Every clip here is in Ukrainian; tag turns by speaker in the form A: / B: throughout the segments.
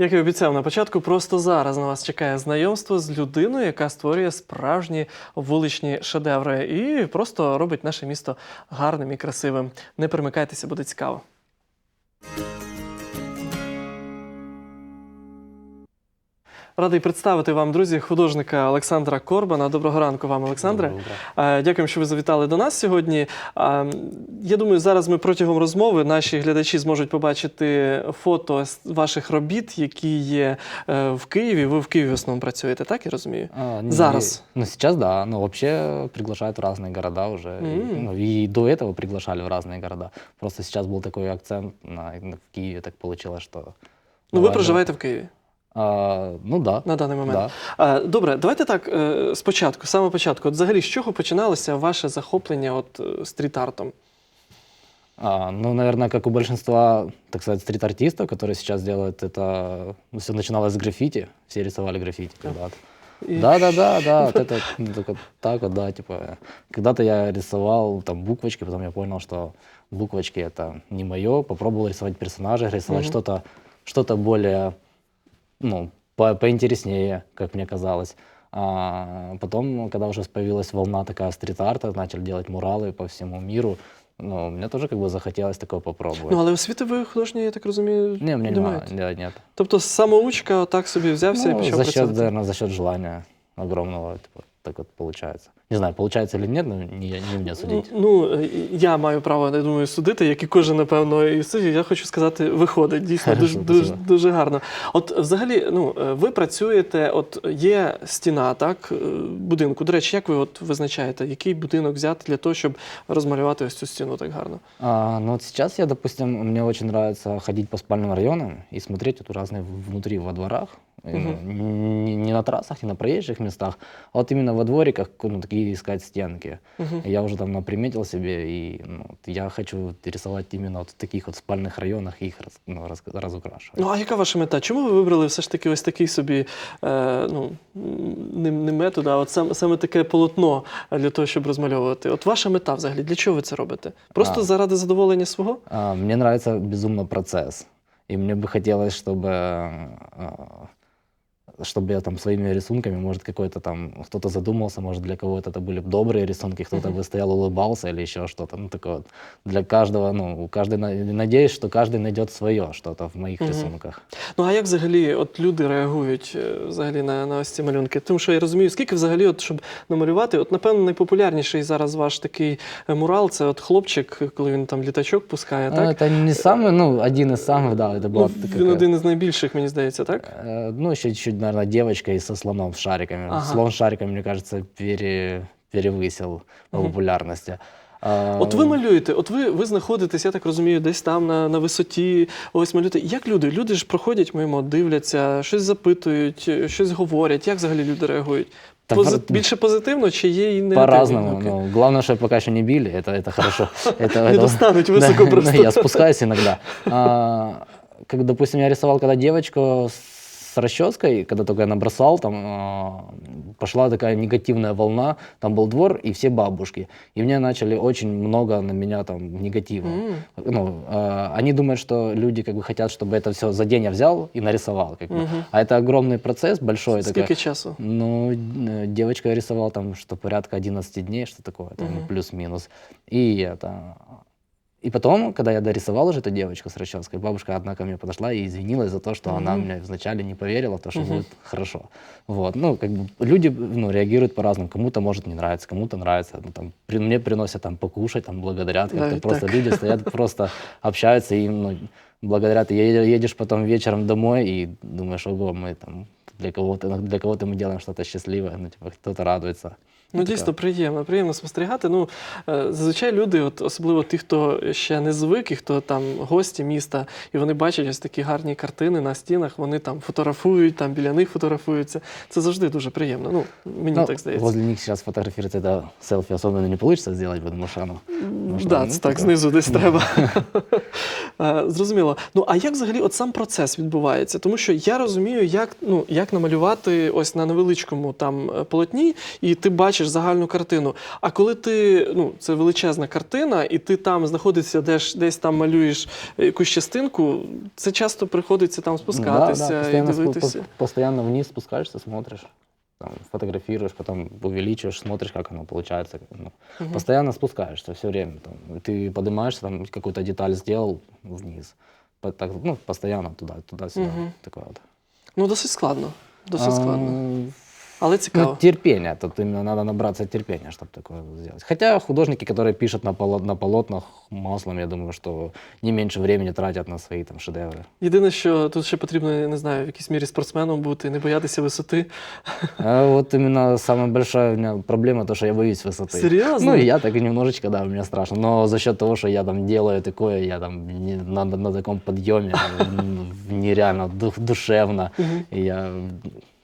A: Як і обіцяв на початку, просто зараз на вас чекає знайомство з людиною, яка створює справжні вуличні шедеври і просто робить наше місто гарним і красивим. Не перемикайтеся, буде цікаво. Радий представити вам, друзі, художника Олександра Корбана. Доброго ранку вам, Олександре.
B: Доброго утра.
A: Е, Дякуємо, що ви завітали до нас сьогодні. Е, Я думаю, зараз ми протягом розмови наші глядачі зможуть побачити фото з ваших робіт, які є е, в Києві. Ви в Києві в основному працюєте, так я розумію?
B: А, не-
A: Зараз.
B: Ну, сейчас да, но вообще приглашают в разные города уже. И,
A: М.
B: ну, и до этого приглашали в разные города. Просто сейчас был такой акцент на, на- в Киеве, так получилось, что...
A: Ну, ви
B: давай,
A: проживаєте в Києві
B: А, ну да.
A: на даний момент.
B: Да.
A: Е, Добре, давайте так е, спочатку, з самого початку. От взагалі, з чого починалося ваше захоплення от е, стріт-артом?
B: А, ну, наверное, как у большинства, так сказать, стрит-артистов, которые сейчас делают это... все начиналось с граффити. Все рисовали граффити
A: Да.
B: когда-то.
A: І
B: Да, да, да, да. Вот это ну, так вот, так вот, да, типа. Когда-то я рисовал там буквочки, потом я понял, что буквочки это не мое. Попробовал рисовать персонажей, рисовать
A: Мгм.
B: что-то, что-то более, ну, по- поинтереснее, как мне казалось. А потом, когда уже появилась волна такая стрит-арта, начали делать муралы по всему миру, ну, мне тоже как бы захотелось такого попробовать.
A: Ну, але освіти ви художні, я так розумію,
B: Ні, у меня
A: не
B: нема,
A: маєте.
B: да.
A: Тобто самоучка так собі взявся і
B: Ну,
A: почав
B: за счет,
A: працювати.
B: наверное, за счет желания огромного, типа, так вот получается. Не знаю, получается или нет, но не, не мне судить.
A: Ну, е, я маю право, я думаю, судити, як і кожен, напевно, і судді. Я хочу сказати, виходить дійсно дуже, дуже, дуже гарно. От взагалі, ну, е, ви працюєте, от є стіна, так, е, будинку. До речі, як ви от визначаєте, який будинок взяти для того, щоб розмалювати ось цю стіну так гарно?
B: А, ну вот сейчас я, допустим, мне очень нравится ходить по спальным районам и смотреть вот разные внутри во дворах, и, ну, не, не на трассах, не на проезжих местах, а вот именно во двориках, ну, такие искать стенки.
A: Мгм.
B: И Я уже там наприметил себе, и ну, вот я хочу рисовать именно вот в таких вот спальных районах и их раз, ну, раз, разукрашивать.
A: Ну, а яка ваша мета? Чому ви вибрали все ж таки ось такий собі, е, ну, не, не метод, а от сам, саме таке полотно для того, щоб розмальовувати? От ваша мета взагалі, для чого ви це робите? Просто
B: А.
A: заради задоволення свого?
B: А, Мне нравится безумно процесс. И мне бы хотелось, чтобы, а, чтобы я там своими рисунками, может, какой-то там, кто-то задумался, может, для кого-то это были б добрые рисунки, кто-то
A: Мгм.
B: бы стоял, улыбался или еще что-то. Ну, такое вот. Для каждого, ну, у каждый, на- надеюсь, что каждый найдет свое что-то в моих
A: Мгм.
B: рисунках.
A: Ну а як взагалі от люди реагують е, взагалі на, на ось ці малюнки? Тому що я розумію, скільки взагалі, от, щоб намалювати, от напевно найпопулярніший зараз ваш такий е, мурал, це от хлопчик, коли він там літачок пускає,
B: Ну,
A: так?
B: это не самый, ну, один из самых, да, это
A: Ну,
B: была
A: він
B: такая-
A: один із найбільших, мені здається, так?
B: Э, Ну, еще чуть-чуть, наверное, девочка и со слоном с шариками.
A: Ага.
B: Слон с шариками, мне кажется, пере, перевысил по
A: Мгм.
B: популярности. А,
A: От ви малюєте, от ви, ви знаходитесь, я так розумію, десь там на, на висоті, ось малюєте. Як люди? Люди ж проходять мимо, дивляться, щось запитують, е, щось говорять. Як взагалі люди реагують?
B: Та
A: Пози-
B: пар-
A: Більше позитивно чи є і негативні
B: По-разному.
A: відгуки?
B: Ну, главное, что пока еще не били, это, это хорошо. Это,
A: Не
B: это-
A: достануть высоко
B: Да,
A: просто.
B: Я спускаюсь иногда. А, Как, допустим, я рисовал когда девочку с расческой, когда только я набросал, там а, пошла такая негативная волна, там был двор и все бабушки. И мне начали очень много на меня там негатива.
A: М.
B: Ну, а, они думают, что люди как бы хотят, чтобы это все за день я взял и нарисовал. Как бы.
A: Мгм.
B: А это огромный процесс, большой. такой.
A: Скільки часу?
B: Ну, э, девочка я рисовал там, что порядка 11 дней, что такое, там,
A: Мгм.
B: плюс-минус. И это... И потом, когда я дорисовал уже эту девочку с расческой, бабушка одна ко мне подошла и извинилась за то, что она
A: Мгм.
B: мне вначале не поверила, в то, что
A: Мгм.
B: будет хорошо. Вот. Ну, как бы люди ну, реагируют по-разному. Кому-то может не нравится, кому-то нравится. Ну, там, при, мне приносят там покушать, там, благодарят.
A: Да,
B: Как-то
A: и
B: просто
A: так.
B: люди стоят, просто общаются и ну, благодарят. И едешь, едешь потом вечером домой и думаешь, ого, мы там для кого-то, для кого-то мы делаем что-то счастливое, ну, типа, кто-то радуется.
A: Ну,
B: така.
A: дійсно, приємно, приємно спостерігати. Ну, е, зазвичай люди, от, особливо ті, хто ще не звик, і хто там гості міста, і вони бачать ось такі гарні картини на стінах, вони там фотографують, там біля них фотографуються. Це завжди дуже приємно. Ну, мені
B: Ну,
A: так здається.
B: Возле них сейчас фотографировать это селфи особенно не получится сделать, потому что оно...
A: Так,
B: що,
A: да,
B: ну,
A: це так,
B: таке.
A: знизу десь треба. Е, Зрозуміло. Ну, а як взагалі от сам процес відбувається? Тому що я розумію, як, ну, як намалювати ось на невеличкому там е, полотні, і ти бачиш. Бачиш загальну картину. А коли ти, ну, це величезна картина, і ти там знаходишся, десь, десь там малюєш якусь частинку, це часто приходиться там спускатися і
B: постоянно, спу-
A: дивитися.
B: пос- постоянно вниз спускаешься, смотришь, там, фотографируешь, потом увеличиваешь, смотришь, как оно получается. ну,
A: Мгм.
B: Постоянно спускаешься все время. Там, ты поднимаешься, там какую-то деталь сделал вниз. По- так, ну, постоянно туда, туда-сюда.
A: Мгм.
B: Такое вот.
A: Ну, досить складно. Досить складно.
B: А,
A: Але
B: Ну,
A: цікаво.
B: терпение. Тут именно надо набраться терпения, чтобы такое сделать. Хотя художники, которые пишут на, поло- на полотнах маслом, я думаю, что не меньше времени тратят на свои там шедевры.
A: Єдине, що тут ще потрібно, я не знаю, в якійсь мірі спортсменом бути, не боятися висоти.
B: А вот именно самая большая у меня проблема, то, что я боюсь высоты.
A: Серйозно?
B: Ну, и я так и немножечко, да, мне страшно. Но за счет того, что я там делаю такое, я там не- на, на таком подъеме, м, нереально дух- душевно,
A: Мгм.
B: и я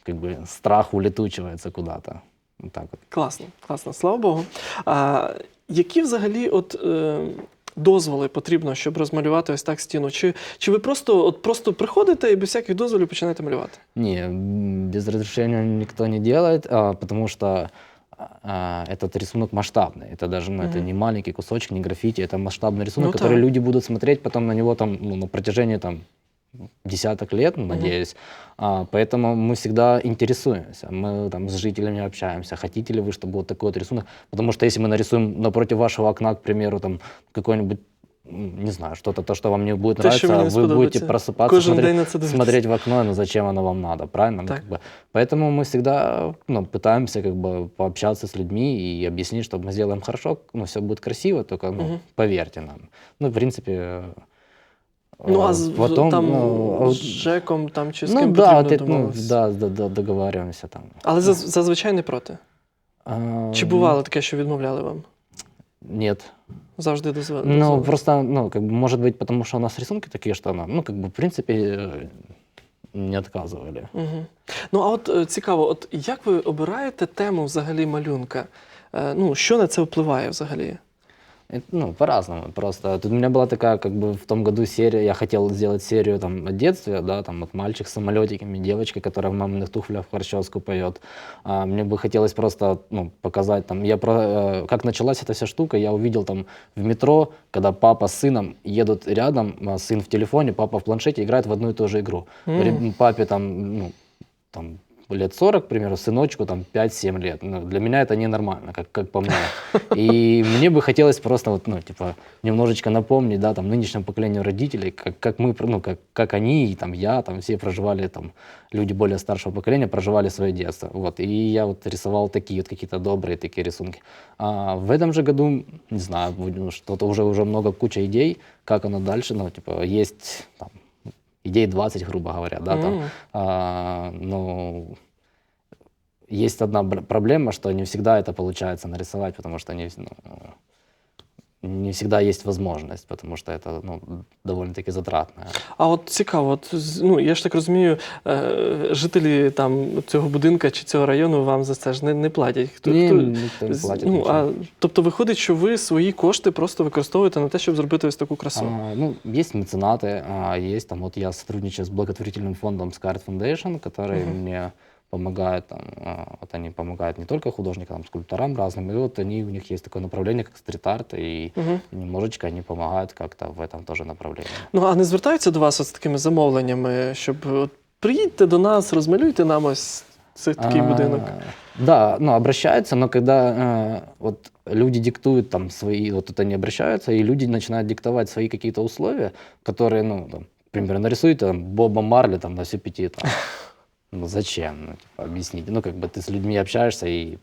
B: как бы страх улетучивается куда-то. Вот так вот.
A: Класно, класно, слава Богу. А, які взагалі от, е, дозволи потрібно, щоб розмалювати ось так стіну? Чи, чи ви просто, от, просто приходите і без всяких дозволів починаєте малювати?
B: Не, м, без разрешения никто не делает, а, потому что а, этот рисунок масштабный. Это даже ну, это
A: Мгм.
B: не маленький кусочек, не граффити, это масштабный рисунок,
A: Ну
B: который
A: так.
B: люди будут смотреть потом на него там, ну, на протяжении там, десяток лет, ну,
A: Мгм.
B: надеюсь. А, поэтому мы всегда интересуемся. Мы там с жителями общаемся. Хотите ли вы, чтобы вот такой вот рисунок? Потому что если мы нарисуем напротив вашего окна, к примеру, там какой-нибудь м, не знаю, что-то, то, что вам не будет
A: Те, що
B: нравиться,
A: мені не
B: вы будете
A: сподобається.
B: просыпаться,
A: Кожен
B: смотреть,
A: день на це дивитися.
B: смотреть в окно, ну зачем оно вам надо, правильно? Ну,
A: Так.
B: как бы, поэтому мы всегда ну, пытаемся как бы пообщаться с людьми и объяснить, что мы сделаем хорошо, ну все будет красиво, только ну,
A: Мгм.
B: поверьте нам. Ну, в принципе, э,
A: Ну, а
B: э,
A: з,
B: потом,
A: там
B: ну, а
A: з
B: вот-
A: ЖЕКом там, чи з
B: ну
A: ким
B: да,
A: потрібно
B: вот это, ну,
A: домовитися?
B: да, да, да, договариваемся там.
A: Але заз- зазвичай не проти.
B: А,
A: Чи бувало таке, що відмовляли вам?
B: Нет.
A: Завжди дозволяли.
B: Ну, просто, ну, как бы, может быть, потому что у нас рисунки такие, что нам, ну, как бы, в принципе, э, не отказывали.
A: Угу. Ну, а от е, цікаво, от як ви обираєте тему взагалі малюнка? Е, ну, що на це впливає взагалі?
B: Ну, по-разному. Просто тут у меня была такая, как бы в том году серия, я хотел сделать серию там о детстве, да, там вот мальчик с самолетиками, девочка, которая в маминых туфлях в Харчевску поет. А, мне бы хотелось просто, ну, показать там, я про, э, как началась эта вся штука, я увидел там в метро, когда папа с сыном едут рядом, а сын в телефоне, папа в планшете играет в одну и ту же игру. Ре- Папе там, ну, там лет 40, к примеру, сыночку там 5-7 лет. Ну, для меня это ненормально, как, как по мне. И мне бы хотелось просто вот, ну, типа, немножечко напомнить, да, там, нынешнему поколению родителей, как, как мы, ну, как, как они, и там я, там, все проживали, там, люди более старшего поколения проживали свое детство. Вот, и я вот рисовал такие вот какие-то добрые такие рисунки. А в этом же году, не знаю, ну, что-то уже, уже много, куча идей, как оно дальше, ну, типа, есть, там, идей 20, грубо говоря, да, там, а, ну, есть одна проблема, что не всегда это получается нарисовать, потому что они, ну, не всегда есть возможность, потому что это ну, довольно-таки затратно.
A: А от цікаво, от, з- ну, я ж так розумію, е, жителі там цього будинка чи цього району вам за це ж не, не платять. Хто,
B: Ні,
A: хто-
B: ніхто не
A: з-
B: платить
A: ну,
B: нічого.
A: а, тобто виходить, що ви свої кошти просто використовуєте на те, щоб зробити ось таку красу.
B: А, ну, есть меценаты, а, есть там, вот я сотрудничаю с благотворительным фондом Scarlet Foundation, который
A: Мгм.
B: мне помогает, там, а, вот они помогают не только художникам, там, скульпторам разным, и вот они, у них есть такое направление, как стрит-арт, и
A: Угу.
B: немножечко они помогают как-то в этом тоже направлении.
A: Ну, а не звертаються до вас от з такими замовленнями, щоб от, приїдьте до нас, розмалюйте нам ось цей такий
B: А,
A: будинок.
B: Да, ну, обращаются, но когда э, вот люди диктуют там свои, вот это не обращаются, и люди начинают диктовать свои какие-то условия, которые, ну, там, например, нарисуйте там Боба Марли там на всю пяти, там. Ну, зачем? Ну, типа, объясните. Ну, как бы ты с людьми общаешься, и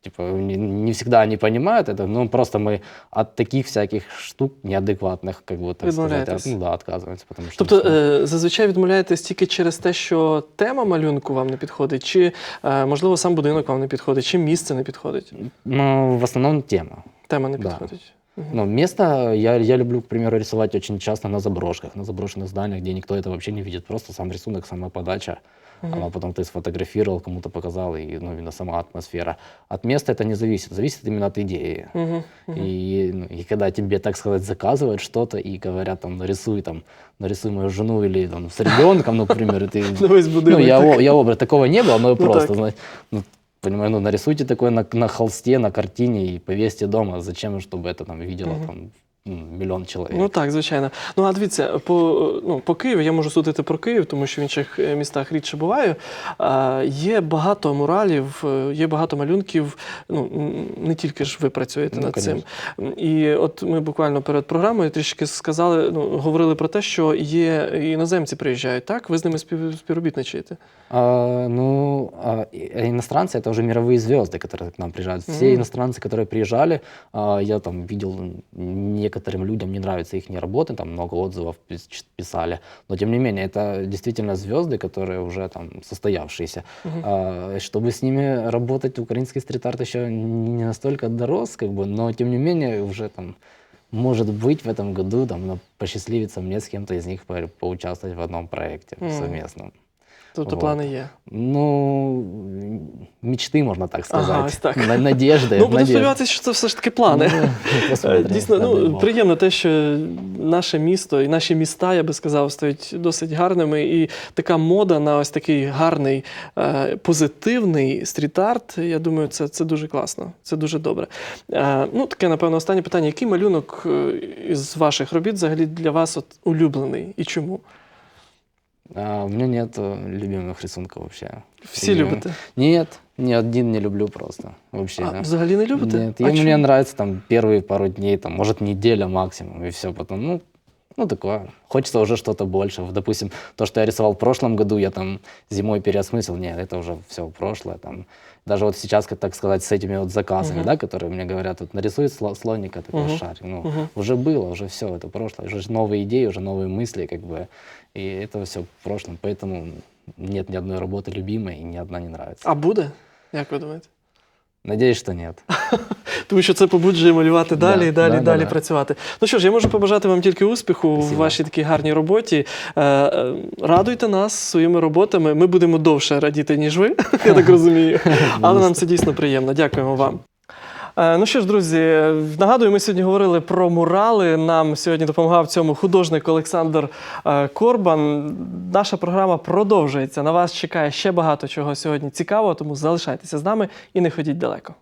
B: типа, не, не всегда они понимают это, ну, просто мы от таких всяких штук неадекватных, как бы, так сказать,
A: Відмовляєтесь.
B: от- ну, да, отказываемся, потому что...
A: Тобто
B: ну,
A: е, зазвичай відмовляєтесь тільки через те, що тема малюнку вам не підходить, чи е, можливо сам будинок вам не підходить, чи місце не підходить.
B: ну, в основном тема.
A: Тема не
B: Да.
A: підходить. Мгм.
B: Ну, место я, я люблю, к примеру, рисовать очень часто на заброшках, на заброшенных зданиях, где никто это вообще не видит. Просто сам рисунок, сама подача.
A: Мгм.
B: А потом ты сфотографировал, кому-то показал, и ну, именно сама атмосфера. От места это не зависит, зависит именно от идеи.
A: Мгм. Мгм.
B: И, ну, и когда тебе, так сказать, заказывают что-то и говорят, там, нарисуй, там, нарисуй мою жену или там, с ребенком, ну, к примеру, ты
A: На весь
B: ну,
A: будинок.
B: я,
A: так.
B: о- я образ, такого не было, но
A: Ну,
B: просто,
A: так.
B: знаешь, ну, Понимаю, ну нарисуйте такое на, на холсте, на картине и повесьте дома. Зачем, чтобы это там видело
A: Мгм.
B: там м, миллион человек?
A: Ну так, звичайно. Ну а дивіться, по, ну, по Києву я можу судити про Київ, тому що в інших е, містах рідше буваю. А, є багато муралів, е, є багато малюнків. Ну м, не тільки ж ви працюєте
B: Ну,
A: над цим.
B: конечно.
A: І от ми буквально перед програмою трішки сказали, ну говорили про те, що є і іноземці приїжджають. Так, ви з ними спів, співробітничаєте.
B: А, ну, а, и- а иностранцы это уже мировые звезды, которые к нам приезжают. Все
A: Мгм.
B: иностранцы, которые приезжали, а, я там видел м, некоторым людям не нравятся их работы, там много отзывов пис- писали, но тем не менее это действительно звезды, которые уже там состоявшиеся.
A: Мгм.
B: А, чтобы с ними работать, украинский стрит-арт еще не настолько дорос, как бы, но тем не менее уже там может быть в этом году там ну, посчастливится мне с кем-то из них по- поучаствовать в одном проекте
A: Мгм.
B: совместном.
A: Тобто
B: Вот.
A: плани є.
B: Ну, мечты, можно так сказать.
A: Ага, ось так.
B: На- Надежды.
A: Ну, буду
B: надежды.
A: сподіватися, що це все ж таки плани.
B: Ну, посмотрим,
A: Дійсно,
B: дай
A: ну
B: Бог.
A: приємно те, що наше місто і наші міста, я би сказав, стають досить гарними. І така мода на ось такий гарний, е, позитивний стріт-арт. Я думаю, це, це дуже класно, це дуже добре. Е, ну, таке, напевно, останнє питання: який малюнок е, із ваших робіт взагалі для вас от улюблений і чому?
B: А, у меня нет э, любимых рисунков вообще.
A: Всі
B: Ні.
A: любите?
B: Нет, ни один не люблю просто. Вообще.
A: А,
B: да.
A: взагалі не любите?
B: Нет,
A: а
B: и мне
A: чому?
B: нравится там первые пару дней, там, может, неделя максимум, и все. Потом, ну, ну, такое. Хочется уже что-то большего. Допустим, то, что я рисовал в прошлом году, я там зимой переосмыслил. Нет, это уже все прошлое. Там. Даже вот сейчас, как так сказать, с этими вот заказами,
A: Мгм.
B: да, которые мне говорят, вот нарисуй сло- слоника, такой
A: Мгм.
B: шарик. Ну,
A: Мгм.
B: уже было, уже все, это прошлое. Уже ж новые идеи, уже новые мысли, как бы. И это все в прошлом. Поэтому нет ни одной работы любимой, и ни одна не нравится.
A: А буде? Як ви думаєте?
B: Надеюсь, що ні.
A: Тому що це побуджує малювати
B: Да,
A: далі і далі,
B: да, да,
A: далі
B: да.
A: працювати. Ну що ж, я можу побажати вам тільки успіху в вашій такій гарній роботі. Е, е, радуйте нас своїми роботами. Ми будемо довше радіти, ніж ви, я так розумію. Але нам це дійсно приємно. Дякуємо вам. Е, Ну що ж, друзі, нагадую, ми сьогодні говорили про мурали. Нам сьогодні допомагав цьому художник Олександр е, Корбан. Наша програма продовжується. На вас чекає ще багато чого сьогодні цікавого, тому залишайтеся з нами і не ходіть далеко.